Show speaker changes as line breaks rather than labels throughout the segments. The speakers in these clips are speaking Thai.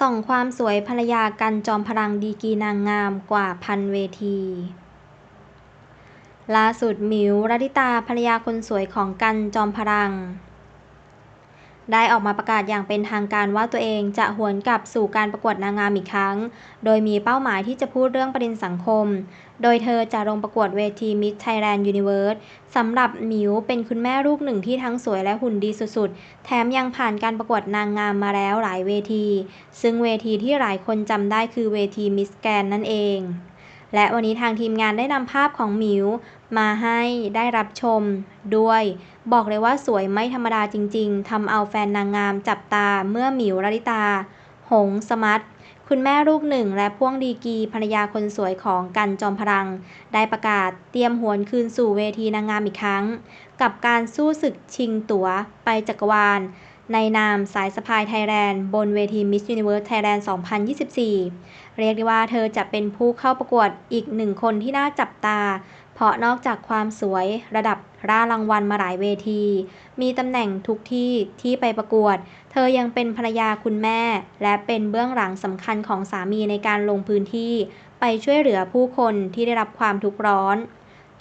ส่องความสวยภรรยากันจอมพลังดีกีนางงามกว่าพันเวที ล่าสุดหมิวรัติตาภรรยาคนสวยของกันจอมพลัง ได้ออกมาประกาศอย่างเป็นทางการว่าตัวเองจะหวนกลับสู่การประกวดนางงามอีกครั้ง โดยมีเป้าหมายที่จะพูดเรื่องประเด็นสังคม โดยเธอจะลงประกวดเวที Miss Thailand Universe สำหรับหมิวเป็นคุณแม่ลูกหนึ่งที่ทั้งสวยและหุ่นดีสุดๆ แถมยังผ่านการประกวดนางงามมาแล้วหลายเวที ซึ่งเวทีที่หลายคนจำได้คือเวที Miss Grand นั่นเอง และวันนี้ทางทีมงานได้นำภาพของหมิว มาให้ได้รับชมด้วย บอกเลยว่าสวยไม่ธรรมดาจริง ๆทำเอาแฟนนางงามจับตาเมื่อหมิวลลิตา หงสมัตคุณแม่ลูกหนึ่งและพ่วงดีกีภรรยาคนสวยของกันจอมพลัง ได้ประกาศเตรียมหวนคืนสู่เวทีนางงามอีกครั้ง กับการสู้ศึกชิงตั๋วไปจักรวาล ในนามสายสะพายไทยแลนด์บนเวที Miss Universe Thailand 2024 เรียกได้ว่าเธอจะเป็นผู้เข้าประกวดอีกหนึ่งคนที่น่าจับตา เพราะนอกจากความสวยระดับร่ารางวัลมาหลายเวที มีตำแหน่งทุกที่ที่ไปประกวด เธอยังเป็นภรรยาคุณแม่ และเป็นเบื้องหลังสำคัญของสามีในการลงพื้นที่ ไปช่วยเหลือผู้คนที่ได้รับความทุกข์ร้อน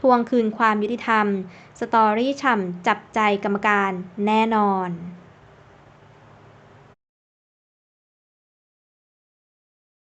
ทวงคืนความยุติธรรม สตอรี่ฉ่ำจับใจกรรมการแน่นอน